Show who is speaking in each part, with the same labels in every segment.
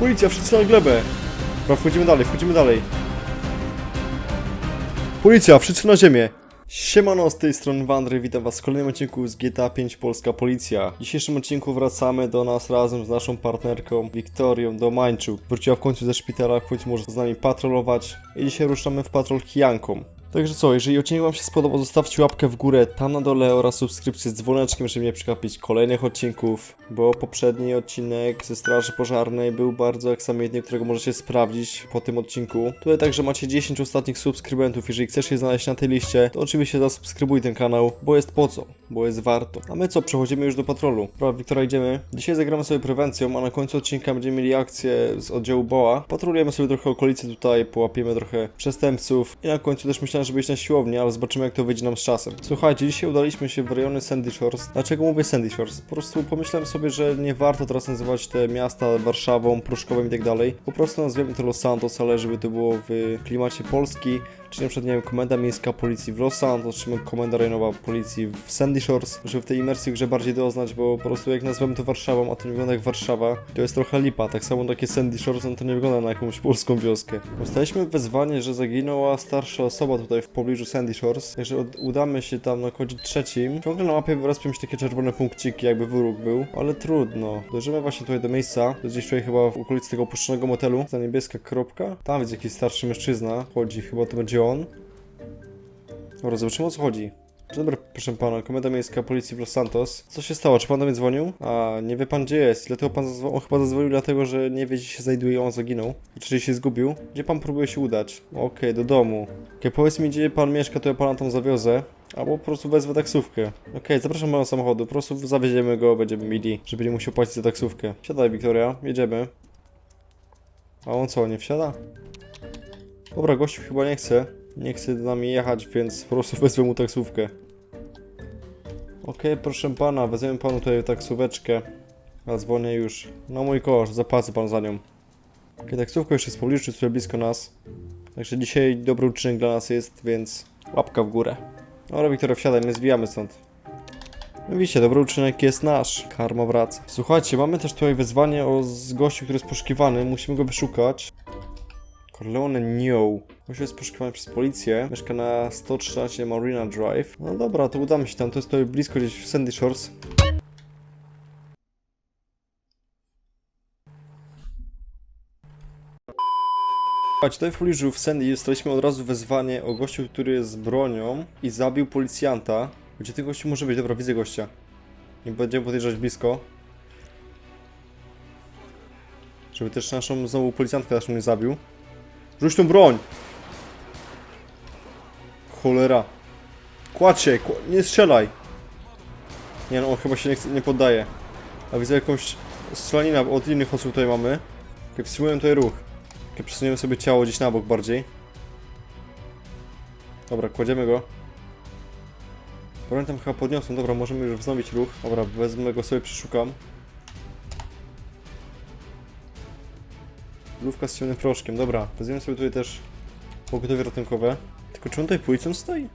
Speaker 1: Policja, wszyscy na glebę! Dobra, wchodzimy dalej, wchodzimy dalej. Policja, wszyscy na ziemię! Siemano, z tej strony Wandry, witam was w kolejnym odcinku z GTA 5 Polska Policja. W dzisiejszym odcinku wracamy do nas razem z naszą partnerką Wiktorią do Mańczuk. Wróciła w końcu ze szpitala, w końcu może z nami patrolować i dzisiaj ruszamy w patrol Kijanką. Także co, jeżeli odcinek wam się spodobał, zostawcie łapkę w górę tam na dole oraz subskrypcję z dzwoneczkiem, żeby nie przegapić kolejnych odcinków, bo poprzedni odcinek ze Straży Pożarnej był bardzo aksamitny, którego możecie sprawdzić po tym odcinku. Tutaj także macie 10 ostatnich subskrybentów, jeżeli chcesz je znaleźć na tej liście, to oczywiście zasubskrybuj ten kanał, bo jest po co, bo jest warto. A my co, przechodzimy już do patrolu. Dobra, Wiktora, idziemy. Dzisiaj zagramy sobie prewencją, a na końcu odcinka będziemy mieli akcję z oddziału BOA. Patrolujemy sobie trochę okolicy tutaj, połapiemy trochę przestępców i na końcu też myślałem, żeby iść na siłownię, ale zobaczymy jak to wyjdzie nam z czasem. Słuchajcie, dzisiaj udaliśmy się w rejony Sandy Shores. Dlaczego mówię Sandy Shores? Po prostu pomyślałem sobie, że nie warto teraz nazywać te miasta Warszawą, Pruszkowem i tak dalej. Po prostu nazwiemy to Los Santos, ale żeby to było w klimacie Polski, czy na przykład, nie wiem, komenda miejska policji w Los Santos, czy komenda rejonowa policji w Sandy Shores, żeby w tej imersji grze bardziej doznać, bo po prostu jak nazwiemy to Warszawą, a to nie wygląda jak Warszawa, to jest trochę lipa. Tak samo takie Sandy Shores, no to nie wygląda na jakąś polską wioskę. Dostaliśmy wezwanie, że zaginęła starsza osoba tutaj w pobliżu Sandy Shores, także udamy się tam na kodzie trzecim. Ciągle na mapie wyraspią się takie czerwone punkciki, jakby wróg był, ale trudno. Dojrzymy właśnie tutaj do miejsca, to gdzieś tutaj chyba w okolicy tego opuszczonego motelu. Ta niebieska kropka. Tam jest jakiś starszy mężczyzna, chodzi, chyba to będzie on. Dobra, zobaczymy o co chodzi. Dzień dobry, proszę pana, komenda miejska policji w Los Santos. Co się stało? Czy pan do mnie dzwonił? A, nie wie pan gdzie jest. Dlatego pan zadzwonił. On chyba zadzwonił dlatego, że nie wie gdzie się znajduje, on zaginął. Czyli się zgubił. Gdzie pan próbuje się udać? Okej, do domu. Okej, powiedz mi gdzie pan mieszka, to ja pana tam zawiozę. Albo po prostu wezwę taksówkę. Okej, zapraszam pana samochodu. Po prostu zawieziemy go, będziemy mieli, żeby nie musiał płacić za taksówkę. Siadaj, Wiktoria, jedziemy. A on co, nie wsiada? Dobra, gościu chyba nie chce. Nie chce z nami jechać, więc po prostu wezmę mu taksówkę. Okej, proszę pana, wezmę panu tutaj taksóweczkę. A dzwonię już. Na mój kosz, zapłacę pan za nią. Okej, taksówka już jest jest tutaj blisko nas. Także dzisiaj dobry uczynek dla nas jest, więc łapka w górę. Dobra, Wiktoria, wsiadaj, my zwijamy stąd. No widzicie, dobry uczynek jest nasz. Karma wraca. Słuchajcie, mamy też tutaj wezwanie o gościu, który jest poszukiwany. Musimy go wyszukać. Corleone New. Gościu jest poszukiwany przez policję. Mieszka na 113 Marina Drive. No dobra, to udamy się tam. To jest tutaj blisko gdzieś w Sandy Shores. Tutaj w pobliżu w Sandy dostaliśmy od razu wezwanie o gościu, który jest z bronią i zabił policjanta. Gdzie ten gościu może być? Dobra, widzę gościa. Nie będziemy podjeżdżać blisko. Żeby też naszą znowu policjantkę naszą nie zabił. Rzuć tą broń! Cholera. Kładź się, kła- nie strzelaj! Nie no, on chyba się nie, chce, nie poddaje. A widzę jakąś strzelaninę od innych osób tutaj mamy. Okay, wstrzymujemy tutaj ruch. Okay, przesuniemy sobie ciało gdzieś na bok bardziej. Dobra, kładziemy go. Pamiętam chyba podniosłem, dobra, możemy już wznowić ruch. Dobra, wezmę go sobie, przeszukam. Lówka z ciemnym proszkiem, dobra. Weźmiemy sobie tutaj też pogotowie ratunkowe. Tylko czy on tutaj policją stoi?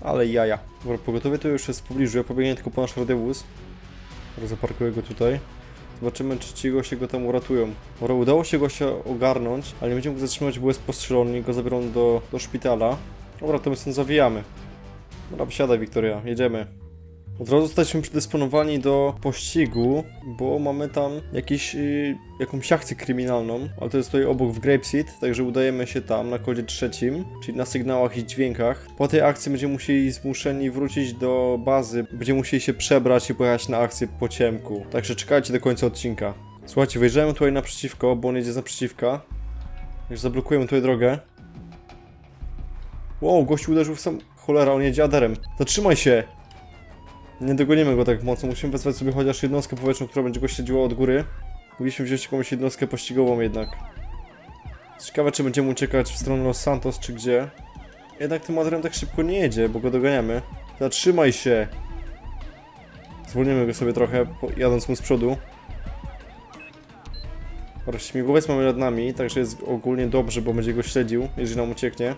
Speaker 1: Ale jaja. Dobra, pogotowie to już jest w pobliżu, ja pobiegnie tylko po nasz radiowóz. Zaparkuję go tutaj. Zobaczymy, czy ci goście go tam uratują. Dobra, udało się gościa ogarnąć, ale nie będziemy go zatrzymać, bo jest postrzelony go zabiorą do, do szpitala. Dobra, to my stąd zawijamy. Dobra, wsiadaj, Wiktoria, jedziemy. Od razu jesteśmy przedysponowani do pościgu, bo mamy tam jakiś, y, jakąś akcję kryminalną, ale to jest tutaj obok w Grapeseed, także udajemy się tam na kodzie trzecim, czyli na sygnałach i dźwiękach. Po tej akcji będziemy musieli zmuszeni wrócić do bazy, będziemy musieli się przebrać i pojechać na akcję po ciemku. Także czekajcie do końca odcinka. Słuchajcie, wyjeżdżamy tutaj naprzeciwko, bo on jedzie z naprzeciwka. Także zablokujemy tutaj drogę. Wow, gościu uderzył w sam... Cholera, on jedzie aderem. Zatrzymaj się! Nie dogonimy go tak mocno, musimy wezwać sobie chociaż jednostkę powietrzną, która będzie go śledziła od góry. Mogliśmy wziąć jakąś jednostkę pościgową jednak. Ciekawe, czy będziemy uciekać w stronę Los Santos, czy gdzie. Jednak tym aderem tak szybko nie jedzie, bo go doganiamy. Zatrzymaj się! Zwolnimy go sobie trochę, jadąc mu z przodu. Śmigłowiec mamy nad nami, także jest ogólnie dobrze, bo będzie go śledził, jeżeli nam ucieknie.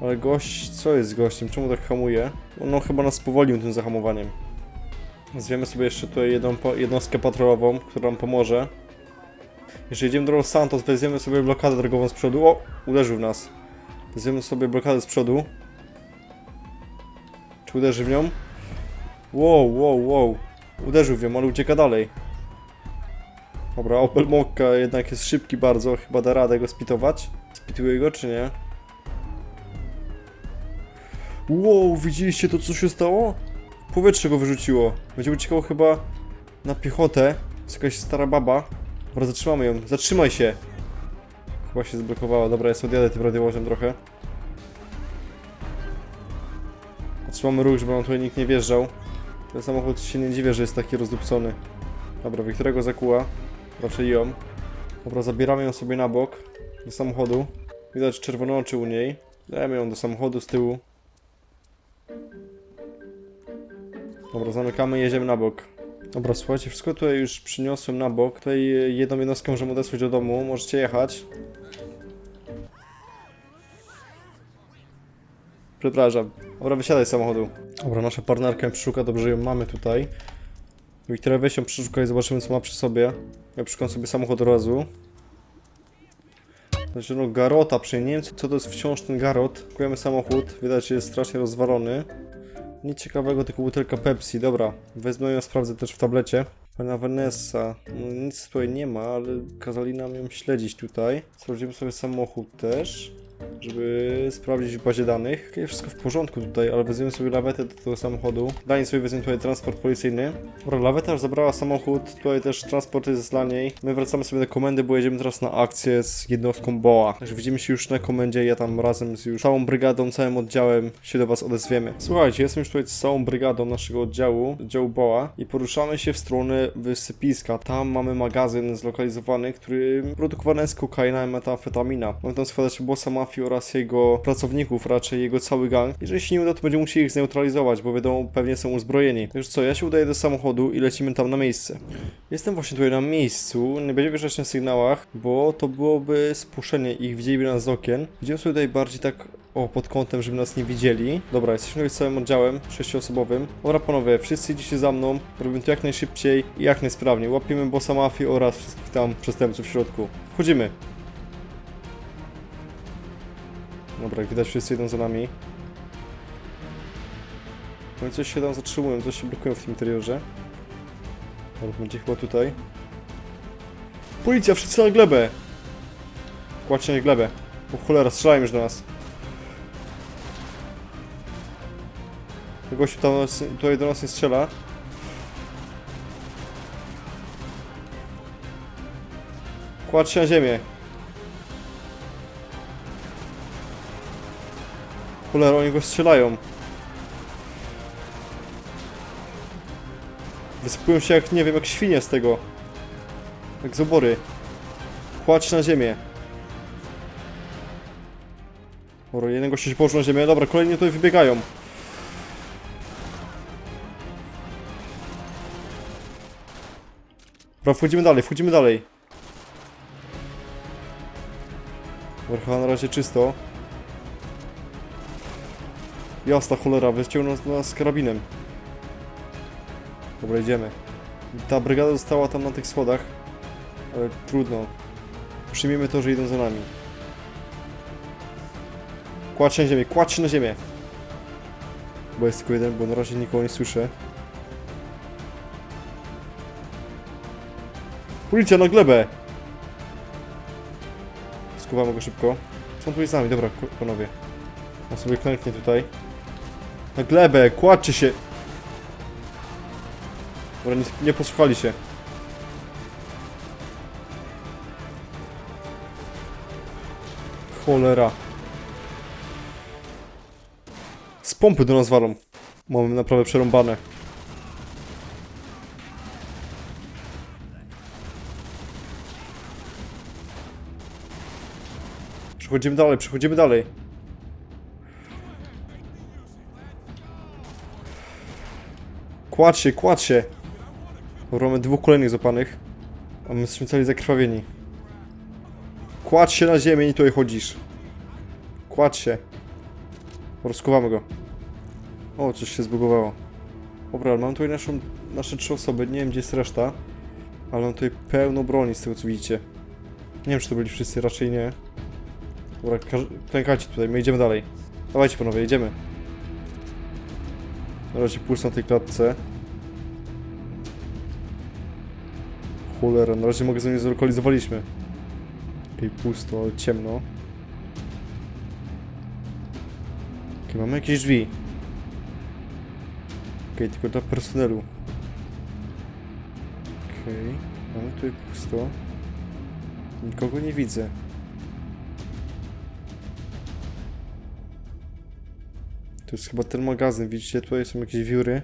Speaker 1: Ale gość, co jest z gościem? Czemu tak hamuje? No chyba nas spowolnił tym zahamowaniem. Zwiemy sobie jeszcze tutaj jedną jednostkę patrolową, która nam pomoże. Jeżeli jedziemy do Los Santos, weźmiemy sobie blokadę drogową z przodu. O! Uderzył w nas. Weźmiemy sobie blokadę z przodu. Czy uderzy w nią? Wow, wow, wow. Uderzył w nią, ale ucieka dalej. Dobra, Opel Mokka jednak jest szybki bardzo, chyba da radę go spitować. Spituje go, czy nie? Wow, widzieliście to, co się stało? Powietrze go wyrzuciło. Będzie uciekał chyba na piechotę. Jest jakaś stara baba. Dobra, zatrzymamy ją. Zatrzymaj się! Chyba się zblokowała. Dobra, jest odjadę tym radiowozem trochę. Zatrzymamy ruch, żeby nam tutaj nikt nie wjeżdżał. Ten samochód się nie dziwię, że jest taki rozdupcony. Dobra, Wiktorego zakuła. Raczej ją. Dobra, zabieramy ją sobie na bok. Do samochodu. Widać czerwone oczy u niej. Dajemy ją do samochodu z tyłu. Dobra, zamykamy i jedziemy na bok. Dobra, słuchajcie, wszystko tutaj już przyniosłem na bok. Tutaj jedną jednostkę możemy odesłać do domu. Możecie jechać. Przepraszam. Dobra, wysiadaj z samochodu. Dobra, nasza partnerka przeszuka, dobrze ją mamy tutaj. Wiktoria, weź ją przeszukaj, zobaczymy co ma przy sobie. Ja przeszukam sobie samochód od razu. Znaczy no garota przynajmniej, nie co to jest wciąż ten garot. Kupujemy samochód, widać, że jest strasznie rozwalony. Nic ciekawego, tylko butelka Pepsi. Dobra, wezmę ją, sprawdzę też w tablecie. Pana Vanessa, no, nic tutaj nie ma, ale kazali nam ją śledzić tutaj. Sprawdzimy sobie samochód też, żeby sprawdzić w bazie danych. Okay, wszystko w porządku tutaj, ale weźmiemy sobie lawetę do tego samochodu. Danie sobie weźmiemy tutaj transport policyjny. Dobra, laweta już zabrała samochód, tutaj też transport jest dla niej. My wracamy sobie do komendy, bo jedziemy teraz na akcję z jednostką BOA. Także widzimy się już na komendzie, ja tam razem z już całą brygadą, całym oddziałem się do was odezwiemy. Słuchajcie, jestem już tutaj z całą brygadą naszego oddziału, oddziału BOA i poruszamy się w stronę wysypiska. Tam mamy magazyn zlokalizowany, który produkowany jest kokaina i metamfetamina. Mamy tam składać bossa mafii oraz jego pracowników, raczej jego cały gang. Jeżeli się nie uda, to będziemy musieli ich zneutralizować, bo wiadomo, pewnie są uzbrojeni. Także co, ja się udaję do samochodu i lecimy tam na miejsce. Jestem właśnie tutaj na miejscu, nie będziemy wjeżdżać na sygnałach, bo to byłoby spuszczenie ich, widzieliby nas z okien. Idziemy sobie tutaj bardziej tak o, pod kątem, żeby nas nie widzieli. Dobra, jesteśmy z całym oddziałem, sześcioosobowym. Dobra, panowie, wszyscy idziecie za mną, robimy to jak najszybciej i jak najsprawniej. Łapiemy bossa mafii oraz wszystkich tam przestępców w środku. Wchodzimy. Dobra, jak widać wszyscy idą za nami. No i coś się tam zatrzymują, coś się blokują w tym interiorze. Dobra, będzie chyba tutaj. Policja, wszyscy na glebę! Kładźcie na glebę. O cholera, strzelają już do nas. Gościu tam tutaj do nas nie strzela. Kładź się na ziemię. Cholera, oni go strzelają. Wysypują się jak, nie wiem, jak świnie z tego. Jak z obory. Kładź na ziemię. Dobra, jednego się położył na ziemię. Dobra, kolejni tutaj wybiegają. Dobra, wchodzimy dalej, wchodzimy dalej. Dobra, na razie czysto. Jasna cholera, wyciągnął nas karabinem. Dobra, idziemy. Ta brygada została tam na tych schodach, ale trudno. Przyjmiemy to, że idą za nami. Kładź się na ziemię, kładź się na ziemię! Bo jest tylko jeden, bo na razie nikogo nie słyszę. Policja na glebę! Skuwamy go szybko. Są tu z nami, dobra, panowie. On sobie klęknie tutaj. Na glebę, kładźcie się! Dobra, nie, nie posłuchali się. Cholera. Z pompy do nas walą. Mamy naprawdę przerąbane. Przechodzimy dalej, przechodzimy dalej. Kładź się, kładź się. Dobra, mamy dwóch kolejnych złapanych. A my jesteśmy cali zakrwawieni. Kładź się na ziemię i tutaj chodzisz. Kładź się. Rozkuwamy go. O, coś się zbugowało. Dobra, ale mam tutaj naszą nasze trzy osoby, nie wiem gdzie jest reszta, ale mam tutaj pełno broni z tego co widzicie. Nie wiem czy to byli wszyscy, raczej nie. Dobra, klękajcie tutaj, my idziemy dalej. Dawajcie panowie, jedziemy. Na razie puls na tej klatce. Cholera, na razie mogę nie zlokalizowaliśmy. Okej, pusto, ale ciemno. Okej, mamy jakieś drzwi. Okej, tylko dla personelu. Okej, mamy tutaj pusto. Nikogo nie widzę. To jest chyba ten magazyn, widzicie? Tutaj są jakieś wióry.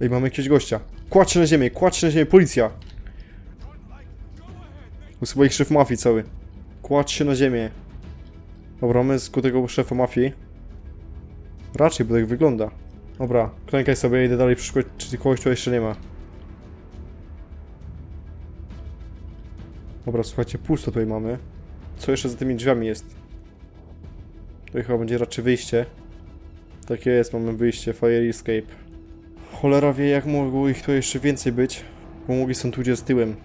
Speaker 1: Ej, mamy jakiegoś gościa. Kładź na ziemię, kładź na ziemię, policja! To jest chyba ich szef mafii cały. Kładź się na ziemię. Dobra, mamy z tego szefa mafii. Raczej, bo tak wygląda. Dobra, klękaj sobie, idę dalej przeszukać, czy kogoś tu jeszcze nie ma. Dobra, słuchajcie, pusto tutaj mamy. Co jeszcze za tymi drzwiami jest? Chyba będzie raczej wyjście. Tak jest, mamy wyjście, fire escape. Cholera wie, jak mogło ich tu jeszcze więcej być. Bo mogli są tu gdzie z tyłem.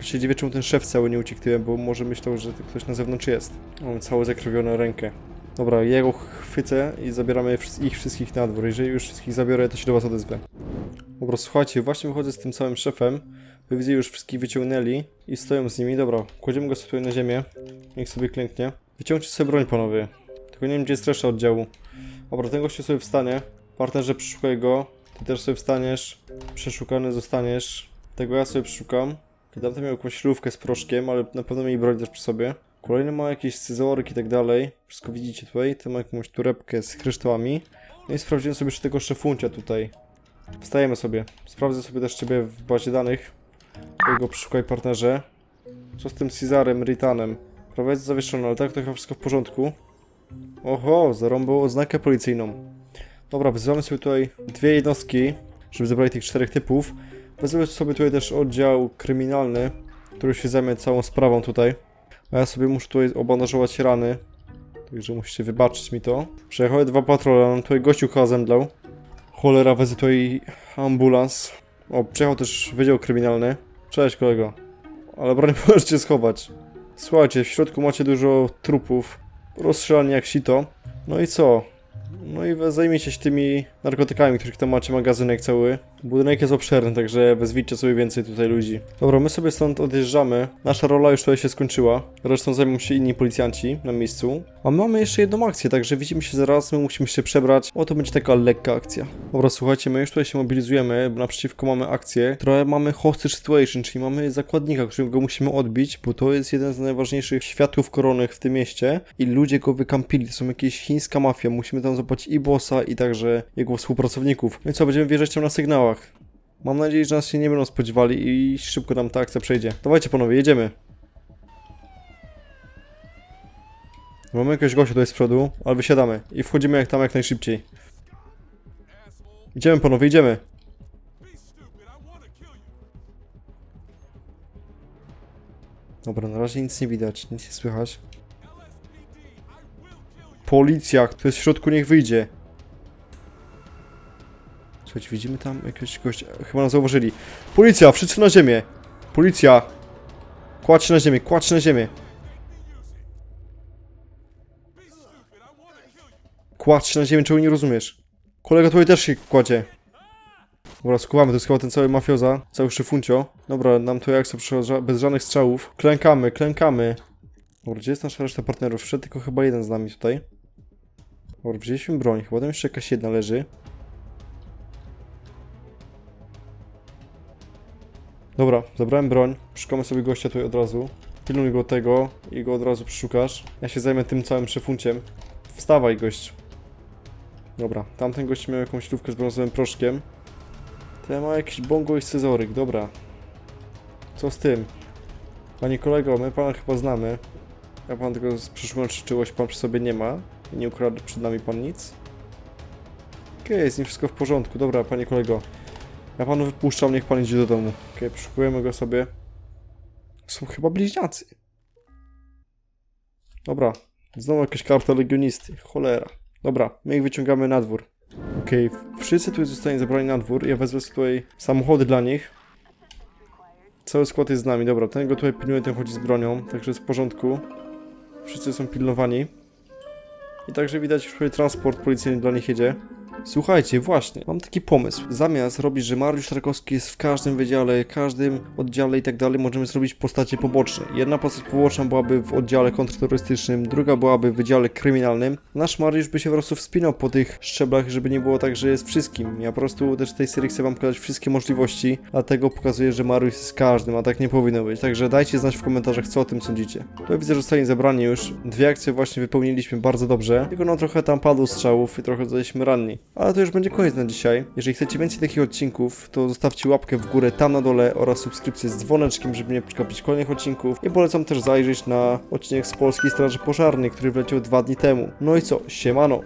Speaker 1: Się dziwię, czemu ten szef cały nie uciekł tyłem, bo może myślał, że ktoś na zewnątrz jest. Mamy całą zakrwioną rękę. Dobra, jego chwycę i zabieramy ich wszystkich na dwór. Jeżeli już wszystkich zabiorę, to się do was odezwę. Dobra, słuchajcie, właśnie wychodzę z tym całym szefem. Wy widzę, już wszystkich wyciągnęli i stoją z nimi. Dobra, kładziemy go sobie na ziemię. Niech sobie klęknie. Wyciągnijcie sobie broń, panowie. Tylko nie wiem, gdzie jest reszta oddziału. Dobra, ten gościu sobie wstanie. Partnerze, przeszukaj go. Ty też sobie wstaniesz. Przeszukany zostaniesz. Tego ja sobie przeszukam. Dam tam miał jakąś śrubkę z proszkiem, ale na pewno mieli broń też przy sobie. Kolejny ma jakieś scyzoryk i tak dalej. Wszystko widzicie tutaj. Ten ma jakąś torebkę z kryształami. No i sprawdziłem sobie jeszcze tego szefuncia tutaj. Wstajemy sobie. Sprawdzę sobie też ciebie w bazie danych. Tego przeszukaj partnerze. Co z tym Cezarem, Ritanem? Prawa jest zawieszona, ale tak to chyba wszystko w porządku. Oho, zarąbał oznakę policyjną. Dobra, wyzywamy sobie tutaj dwie jednostki, żeby zebrali tych czterech typów. Wezmę sobie tutaj też oddział kryminalny, który się zajmie całą sprawą tutaj. A ja sobie muszę tutaj obandażować rany. Także musicie wybaczyć mi to. Przejechały dwa patrole, nam tutaj gościu chyba zemdlał. Cholera, wezmę tutaj ambulans. O, przyjechał też wydział kryminalny. Cześć kolego. Ale broń możecie schować. Słuchajcie, w środku macie dużo trupów. Rozstrzelani jak sito. No i co? No i zajmijcie się tymi narkotykami, których tam macie magazynek cały. Budynek jest obszerny, także wezwijcie sobie więcej tutaj ludzi. Dobra, my sobie stąd odjeżdżamy. Nasza rola już tutaj się skończyła. Resztą zajmą się inni policjanci na miejscu. A my mamy jeszcze jedną akcję, także widzimy się zaraz. My musimy się przebrać. O, to będzie taka lekka akcja. Dobra, słuchajcie, my już tutaj się mobilizujemy, bo naprzeciwko mamy akcję, która mamy hostage situation, czyli mamy zakładnika, którego musimy odbić, bo to jest jeden z najważniejszych światłów koronnych w tym mieście i ludzie go wykampili. To są jakieś chińska mafia. Musimy tam zobaczyć i bossa, i także jego współpracowników. No i co, będziemy wjeżdżać tam na sygnałach. Mam nadzieję, że nas się nie będą spodziewali i szybko nam ta akcja przejdzie. Dawajcie panowie, jedziemy. Mamy jakiegoś gościa tutaj z przodu, ale wysiadamy i wchodzimy jak tam jak najszybciej. Idziemy panowie, idziemy. Dobra, na razie nic nie widać, nic nie słychać. Policja, kto jest w środku, niech wyjdzie. Słuchajcie, widzimy tam jakiegoś gościa. Chyba nas zauważyli. Policja, wszyscy na ziemię! Policja! Kładź się na ziemię, kładź się na ziemię! Kładź się na ziemię, czego nie rozumiesz? Kolega tutaj też się kładzie. Dobra, skuwamy, to jest chyba ten cały mafioza, cały szyfuncio. Dobra, nam to jak sobie ża- bez żadnych strzałów. Klękamy, klękamy. Dobra, gdzie jest nasza reszta partnerów? Wszedł tylko chyba jeden z nami tutaj. Dobra, wzięliśmy broń, chyba tam jeszcze jakaś jedna leży. Dobra, zabrałem broń. Szukamy sobie gościa tutaj od razu. Pilnuj go tego i go od razu przeszukasz. Ja się zajmę tym całym szefunciem. Wstawaj, gość. Dobra, tamten gość miał jakąś śrubkę z brązowym proszkiem. Ten ma jakiś bongo i scyzoryk, dobra. Co z tym? Panie kolego, my pana chyba znamy. Ja pan tego przeszukam, czy czegoś pan przy sobie nie ma. Nie ukradł przed nami pan nic. Okej, jest nie wszystko w porządku. Dobra, panie kolego. Ja panu wypuszczam, niech pan idzie do domu. Okej, przeszukujemy go sobie. Są chyba bliźniacy. Dobra, znowu jakieś karta legionisty. Cholera. Dobra, my ich wyciągamy na dwór. Okej, wszyscy tu zostanie zabrani na dwór. Ja wezmę tutaj samochody dla nich. Cały skład jest z nami. Dobra, ten go tutaj pilnuje, ten chodzi z bronią, także jest w porządku. Wszyscy są pilnowani. I także widać, że transport policyjny dla nich jedzie. Słuchajcie, właśnie, mam taki pomysł. Zamiast robić, że Mariusz Tarkowski jest w każdym wydziale, każdym oddziale i tak dalej, możemy zrobić postacie poboczne. Jedna postać poboczna byłaby w oddziale kontrterrorystycznym, druga byłaby w wydziale kryminalnym. Nasz Mariusz by się po prostu wspinał po tych szczeblach, żeby nie było tak, że jest wszystkim. Ja po prostu też w tej serii chcę wam pokazać wszystkie możliwości, dlatego pokazuję, że Mariusz jest każdym, a tak nie powinno być. Także dajcie znać w komentarzach, co o tym sądzicie. Tutaj widzę, że zostali zebrani już. Dwie akcje właśnie wypełniliśmy bardzo dobrze, tylko no trochę tam padło strzałów i trochę zostaliśmy ranni. Ale to już będzie koniec na dzisiaj. Jeżeli chcecie więcej takich odcinków, to zostawcie łapkę w górę tam na dole oraz subskrypcję z dzwoneczkiem, żeby nie przegapić kolejnych odcinków. I polecam też zajrzeć na odcinek z Polskiej Straży Pożarnej, który wleciał dwa dni temu. No i co, siemano!